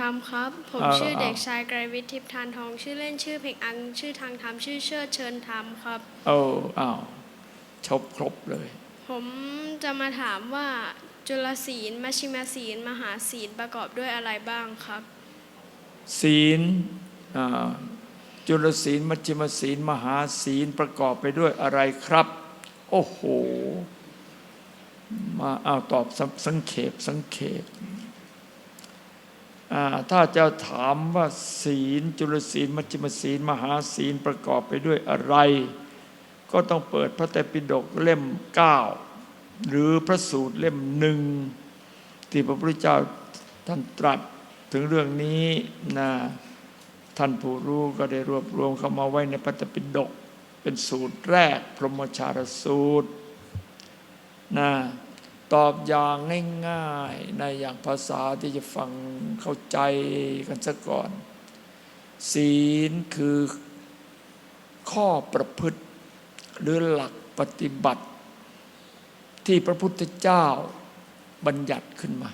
ธรรมครับ ผมเอ่อชื่อเด็กเอ่อชายไกรวิทย์ทิพย์ทานทอง ชื่อเล่นชื่อเพ่งอัง ชื่อทางธรรมชื่อเชิดเชิญธรรมครับเอออ้าวชบครบเลย ผมจะมาถามว่าจุลศีลมัชชิมศีล มหาศีลประกอบด้วยอะไรบ้างครับ ศีลอ่าจุลศีลมัชฌิมศีล มหาศีลประกอบไปด้วยอะไรครับ โอ้โห มาเอาตอบสสังเขปสังเขปอ่า ถ้าจะถามว่าศีลจุลศีลมัชฌิมศีล มหาศีลประกอบไปด้วยอะไร ก็ต้องเปิดพระไตรปิฎกเล่มเก้าหรือพระสูตรเล่มหนึ่งที่พระพุทธเจ้าท่านตรัสถึงเรื่องนี้นะท่านผู้รู้ก็ได้รวบรวมเข้ามาไว้ในพระไตรปิฎกเป็นสูตรแรก พรหมชารสูตรนะ ตอบอย่างง่ายๆในอย่างภาษาที่จะฟังเข้าใจกันซะก่อน ศีลคือข้อประพฤติ หรือหลักปฏิบัติ ที่พระพุทธเจ้าบัญญัติขึ้นมา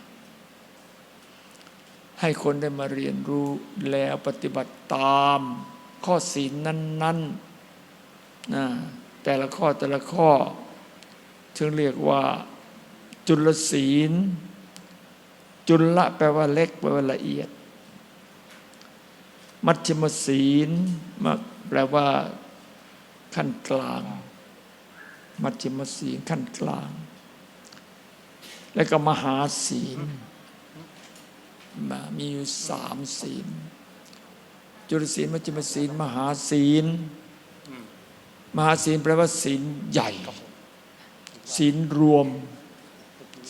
ให้คนได้มาเรียนรู้แล้วปฏิบัติตาม ข้อศีลนั้นๆนะแต่ละข้อแต่ละข้อถึงเรียกว่า จุลศีล จุลละแปลว่าเล็กแปลว่าละเอียด มัชฌิมศีลมาแปลว่าขั้นกลาง มัชฌิมศีลขั้นกลาง แล้วก็มหาศีลมามีอยู่สามศีล จุลศีลมัชฌิมศีล มหาศีล มหาศีลแปลว่าศีลใหญ่ ศีลรวม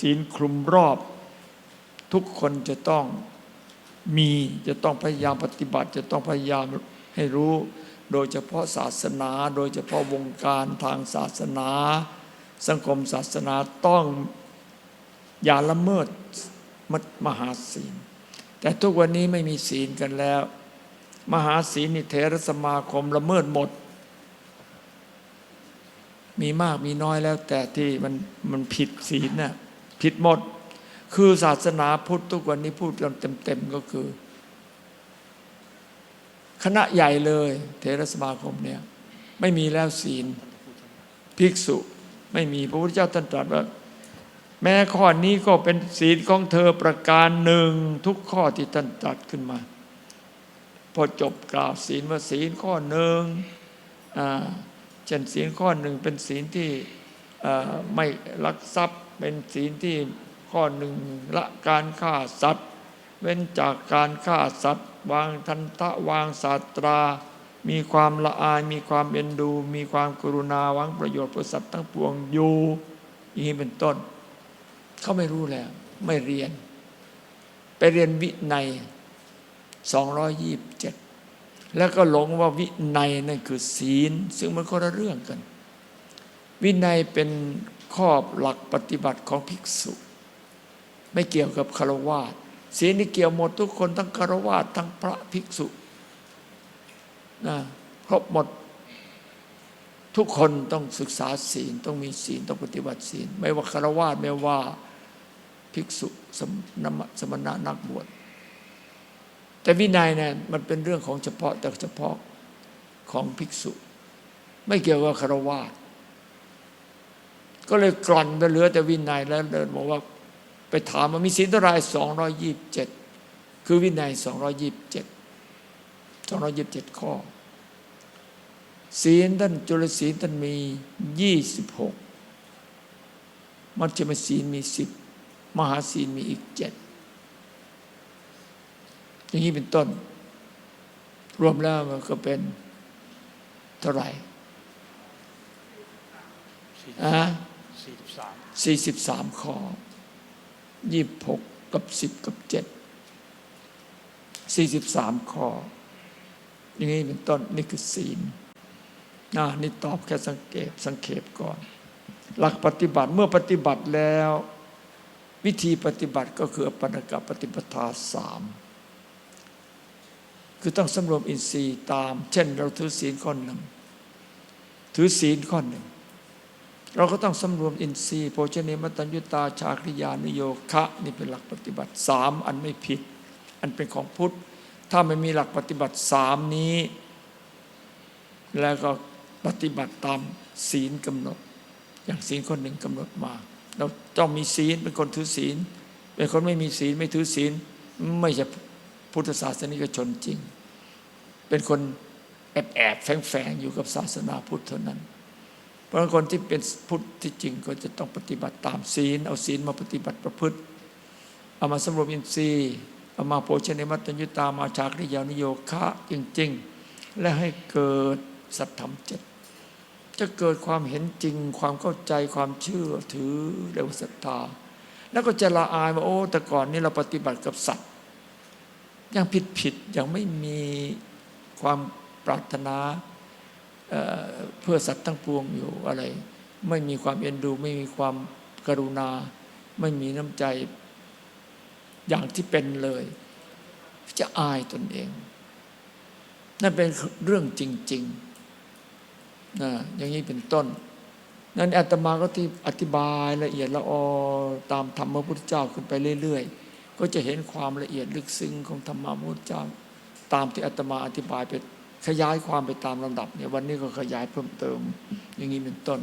ศีลคลุมรอบ ทุกคนจะต้องมีจะต้องพยายามปฏิบัติ จะต้องพยายามให้รู้ โดยเฉพาะศาสนา โดยเฉพาะวงการทางศาสนา สังคมศาสนาต้องอย่าละเมิดมมหาศีล แต่ทุกวันนี้ไม่มีศีลกันแล้ว มหาศีลนี่เทรสมาคมละเมิดหมด มีมากมีน้อยแล้ว แต่ที่มันมันผิดศีลน่ะ ผิดหมด คือศาสนาพุทธทุกวันนี้พูดกันเต็มๆก็คือ คณะใหญ่เลยเทรสมาคมเนี่ย ไม่มีแล้วศีลภิกษุไม่มีพระพุทธเจ้าตรัสตรัสว่า แม้ข้อนี้ก็เป็นศีลของเธอประการหนึ่งทุกข้อที่ท่านตรัสขึ้นมา พอจบกล่าวศีลว่าศีลข้อหนึ่งอ่าเช่นศีลข้อหนึ่งเป็นศีลที่ไม่ลักทรัพย์ เป็นศีลที่ข้อหนึ่งละการฆ่าสัตว์ เว้นจากการฆ่าสัตว์ วางทันทะวางศาสตรา มีความละอาย มีความเอ็นดู มีความกรุณาหวังประโยชน์เพื่อสัตว์ทั้งปวงอยู่อย่างนี้เป็นต้น เขาไม่รู้แล้ว ไม่เรียน ไปเรียนวินัย227แล้วก็หลงว่าวินัยนั่นคือศีล ซึ่งมันคนละเรื่องกัน วินัยเป็น ข้อหลักปฏิบัติของภิกษุ ไม่เกี่ยวกับคารวาสศีลนี่เกี่ยวหมดทุกคนทั้งคารวาสทั้งพระภิกษุนะครบหมดทุกคนต้องศึกษาศีลต้องมีศีลต้องปฏิบัติศีล ไม่ว่าคารวาสไม่ว่าภิกษุสมนมสมณะนักบวชแต่วินัยเนี่ยมันเป็นเรื่องของเฉพาะแต่เฉพาะของภิกษุ ไม่เกี่ยวกับคารวาส ก็เลยกลั่นไปเหลือแต่วินัยแล้วเดินบอกว่าไปถามว่ามีศีลเท่าไรสองรอยี่บเจ็ดคือวินัยสองรอยี่บเจ็ดสองรอยิบเจ็ดข้อ ศีลท่านจุลศีลท่านมียี่สิบหกมัชฌิมศีลมีสิบมหาศีลมีอีกเจ็ดอย่างนี้เป็นต้น รวมแล้วมันก็เป็นเท่าไหร่อะ 43 ข้อ 26 กับ 10 กับ 7 43 ข้อยังงี้เป็นต้นนี่คือศีลนะนี่ตอบแค่สังเกตสังเขปก่อน หลักปฏิบัติเมื่อปฏิบัติแล้ว วิธีปฏิบัติก็คือปณกปฏิปทาสามคือต้องสำรวมอินทรีย์ตาม เช่น เราถือศีลข้อหนึ่งถือศีลข้อหนึ่ง เราก็ต้องสำรวมอินทรีย์โภชเนมตัญญุตาชาคริยานุโยคะนี่เป็นหลักปฏิบัติสามอันไม่ผิด อันเป็นของพุทธ ถ้าไม่มีหลักปฏิบัติสามนี้ แล้วก็ปฏิบัติตามศีลกำหนด อย่างศีลคนหนึ่งกำหนดมา เราต้องมีศีลเป็นคนถือศีล เป็นคนไม่มีศีลไม่ถือศีล ไม่ใช่พุทธศาสนิกชนจริง เป็นคนแอบแอบแฝงแฝงอยู่กับศาสนาพุทธเท่านั้น เพราะคนที่เป็นพุทธที่จริงก็จะต้องปฏิบัติตามศีล เอาศีลมาปฏิบัติประพฤติ เอามาสำรวมอินทรีย์ เอามาโภชนมัตตัญญุตามาชากริยานิโยคะจริง ๆ และให้เกิดสัตธรรมเจ็ดจะเกิดความเห็นจริง ความเข้าใจความเชื่อถือเร็วศรัทธา แล้วก็จะละอายว่าโอ้ แต่ก่อนนี้เราปฏิบัติกับสัตว์ยังผิดผิดๆยังไม่มีความปรารถนา เพื่อสัตว์ทั้งปวงอยู่อะไร ไม่มีความเอ็นดู ไม่มีความกรุณา ไม่มีน้ำใจอย่างที่เป็นเลย จะอายตนเอง นั่นเป็นเรื่องจริงๆนะอย่างนี้เป็นต้น นั้นอาตมาก็ที่อธิบายละเอียดละออตามธรรมพระพุทธเจ้าขึ้นไปเรื่อยๆ ก็จะเห็นความละเอียดลึกซึ้งของธรรมพระพุทธเจ้า ตามที่อาตมาอธิบายไป ขยายความไปตามลำดับเนี่ยวันนี้ก็ขยายเพิ่มเติมอย่างนี้เป็นต้น